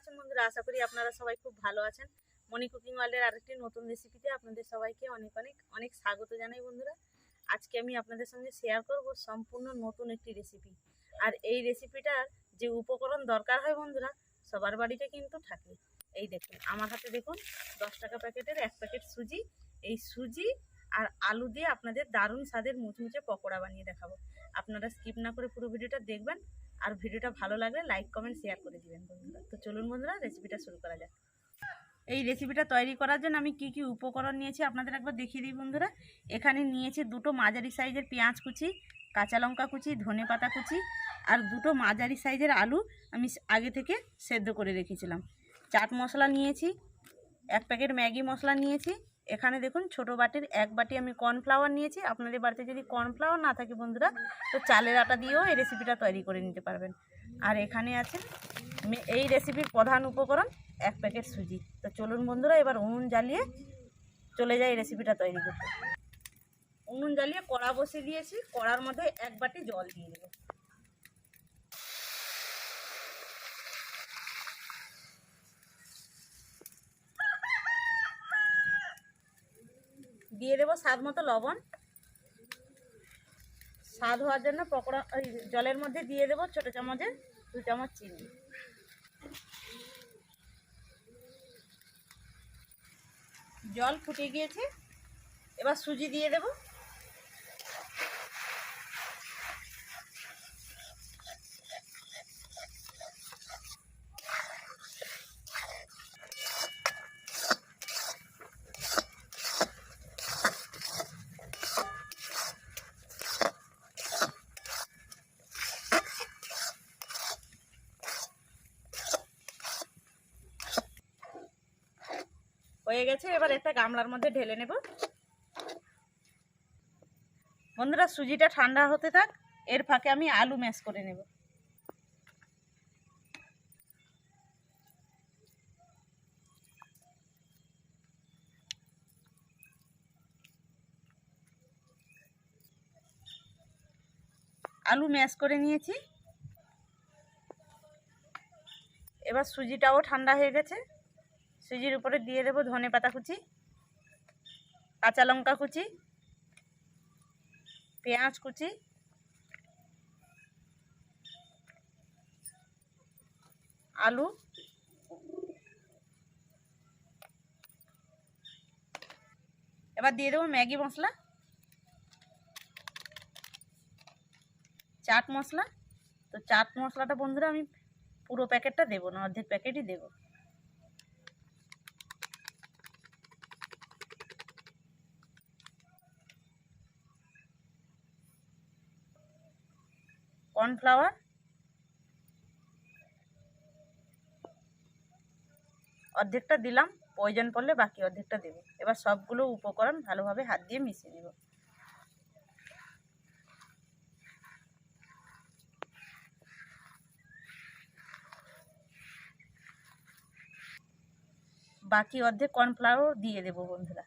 আছেন বন্ধুরা? আশা করি আপনারা সবাই খুব ভালো আছেন। মনি কুকিং ওয়ার্ল্ডের আরেকটি নতুন রেসিপিতে আপনাদের সবাইকে অনেক অনেক অনেক স্বাগত জানাই বন্ধুরা। আজকে আমি আপনাদের সঙ্গে শেয়ার করব সম্পূর্ণ নতুন একটি রেসিপি আর এই রেসিপিটার যে উপকরণ দরকার হয় বন্ধুরা, সবার বাড়িতে কিন্তু থাকে। এই দেখুন, আমার হাতে দেখুন, দশ টাকা প্যাকেটের এক প্যাকেট সুজি। এই সুজি আর আলু দিয়ে আপনাদের দারুণ স্বাদের মুচমুচে পকোড়া বানিয়ে দেখাবো। আপনারা স্কিপ না করে পুরো ভিডিওটা দেখবেন। আর ভিডিওটা ভালো লাগলে লাইক, কমেন্ট শেয়ার করে দিবেন বন্ধুরা। তো চলুন বন্ধুরা রেসিপিটা শুরু করা যাক। এই রেসিপিটা তৈরি করার জন্য আমি কি কি উপকরণ নিয়েছি আপনাদের একবার দেখিয়ে দিই বন্ধুরা। এখানে নিয়েছি দুটো মাঝারি সাইজের পেঁয়াজ কুচি, কাঁচা লঙ্কা কুচি, ধনে পাতা কুচি আর দুটো মাঝারি সাইজের আলু আমি আগে থেকে সেদ্ধ করে রেখেছিলাম। চাট মশলা নিয়েছি, এক প্যাকেট ম্যাগি মশলা নিয়েছি এখানে দেখুন ছোট বাটির এক বাটি আমি কর্নফ্লাওয়ার নিয়েছি। আপনাদের বাড়িতে যদি কর্নফ্লাওয়ার না থাকে বন্ধুরা, তো চালের আটা দিয়েও এই রেসিপিটা তৈরি করে নিতে পারবেন। আর এখানে আছে এই রেসিপির প্রধান উপকরণ এক প্যাকেট সুজি। তো চলুন বন্ধুরা, এবার উনুন জ্বালিয়ে চলে যাই রেসিপিটা তৈরি করতে। উনুন জ্বালিয়ে কড়া বসিয়ে দিয়েছি। কড়ার মধ্যে এক বাটি জল দিয়ে দেবো। দিয়ে দেবো স্বাদ মতো লবণ। স্বাদ হওয়ার জন্য পকোড়া, ওই জলের মধ্যে দিয়ে দেবো ছোটো চামচের দু চামচ চিনি। জল ফুটে গিয়েছে। এবার সুজি দিয়ে দেবো হয়ে গেছে, এবার একটা গামলার মধ্যে ঢেলে নেব। বন্ধুরা, সুজিটা ঠান্ডা হতে থাক, এর ফাঁকে আমি আলু ম্যাশ করে নেব। আলু ম্যাশ করে নিয়েছি। এবার সুজিটাও ঠান্ডা হয়ে গেছে। সুজির উপরে দিয়ে দেবো ধনে পাতা কুচি, কাঁচা লঙ্কা কুচি, পেঁয়াজ কুচি, আলু, এবার দিয়ে দেবো ম্যাগি মশলা, চাট মশলা। তো চাট মশলাটা বন্ধুরা আমি পুরো প্যাকেটটা দেবো না, অর্ধেক প্যাকেটই দেবো। কর্নফ্লাওয়ার। অর্ধেকটা দিলাম, প্রয়োজন পড়লে বাকি অর্ধেকটা দেব। এবার সবগুলো উপকরণ ভালোভাবে হাত দিয়ে মিশিয়ে নেব বাকি অর্ধেক কর্নফ্লাওয়ার দিয়ে দেব বন্ধুরা।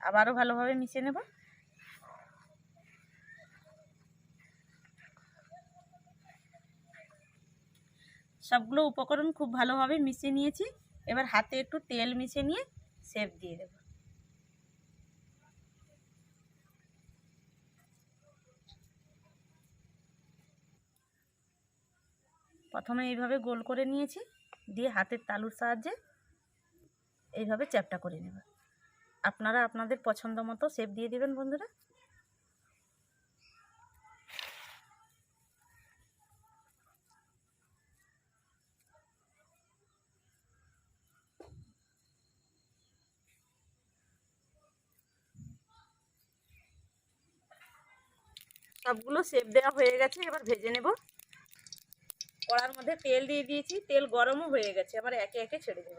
আবারও ভালোভাবে মিশিয়ে নেব। সবগুলো উপকরণ খুব ভালোভাবে মিশিয়ে নিয়েছি। এবার হাতে একটু তেল মিশিয়ে নিয়ে সেপ দিয়ে দেব। প্রথমে এইভাবে গোল করে নিয়েছি, দিয়ে হাতের তালুর সাহায্যে এইভাবে চ্যাপটা করে নেব। আপনারা আপনাদের পছন্দ মতো শেপ দিয়ে দেবেন বন্ধুরা। সবগুলো সেপ দেওয়া হয়ে গেছে, এবার ভেজে নেব। কড়ার মধ্যে তেল দিয়ে দিয়েছি, তেল গরমও হয়ে গেছে আবার একে একে ছেড়ে দেব।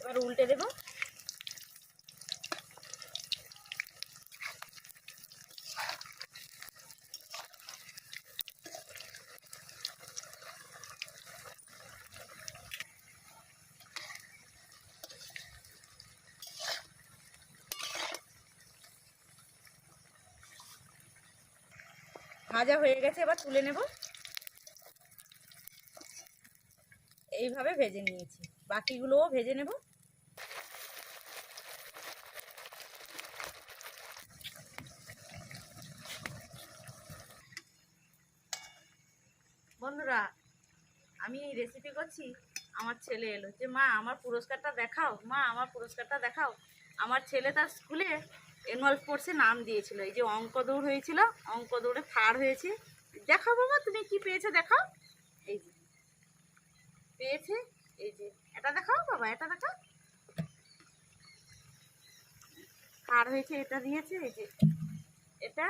এবার উল্টে দেব। ভাজা হয়ে গেছে, এবার তুলে নেব। এইভাবে ভেজে নিয়েছি। বাকিগুলোও ভেজে নেব। বন্ধুরা, আমি এই রেসিপি করছি, আমার ছেলে এলো। যে, মা, আমার পুরস্কারটা দেখাও, মা, আমার পুরস্কারটা দেখাও। আমার ছেলে তার স্কুলে অ্যানুয়াল স্পোর্টসে নাম দিয়েছিল। এই যে অঙ্ক দৌড় হয়েছিল, অঙ্ক দৌড়ে থার্ড হয়েছে। দেখাও বাবা, তুমি কি পেয়েছ দেখাও। এই যে, পেয়েছে, এই যে, এটা দেখাও বাবা, এটা দেখাও। থার্ড হয়েছে, এটা দিয়েছে, এই যে, এটা।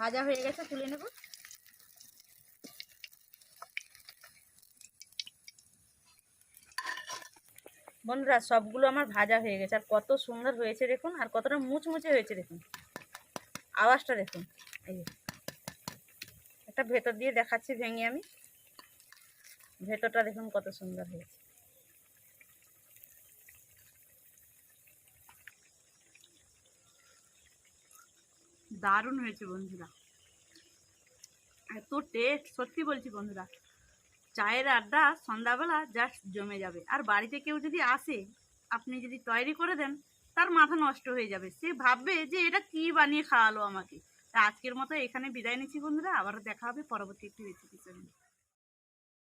ভাজা হয়ে গেছে, তুলে নেব। বন্ধুরা, সবগুলো আমার ভাজা হয়ে গেছে। আর কত সুন্দর হয়েছে দেখুন, আর কতটা মুচমুচে হয়েছে দেখুন। আওয়াজটা দেখুন, এই। একটা ভেতর দিয়ে দেখাচ্ছি ভেঙে আমি। ভেতরটা দেখুন কত সুন্দর হয়েছে। দারুণ হয়েছে বন্ধুরা। এত টেস্ট সত্যি বলছি বন্ধুরা। চায়ের আড্ডা সন্ধ্যাবেলা জাস্ট জমে যাবে। আর বাড়িতে কেউ যদি আসে, আপনি যদি তৈরি করে দেন, তার মাথা নষ্ট হয়ে যাবে। সে ভাববে যে এটা কি বানিয়ে খাওয়ালো আমাকে। তা আজকের মতো এখানে বিদায় নিচ্ছি বন্ধুরা। আবার দেখা হবে পরবর্তী একটি রেসিপির সঙ্গে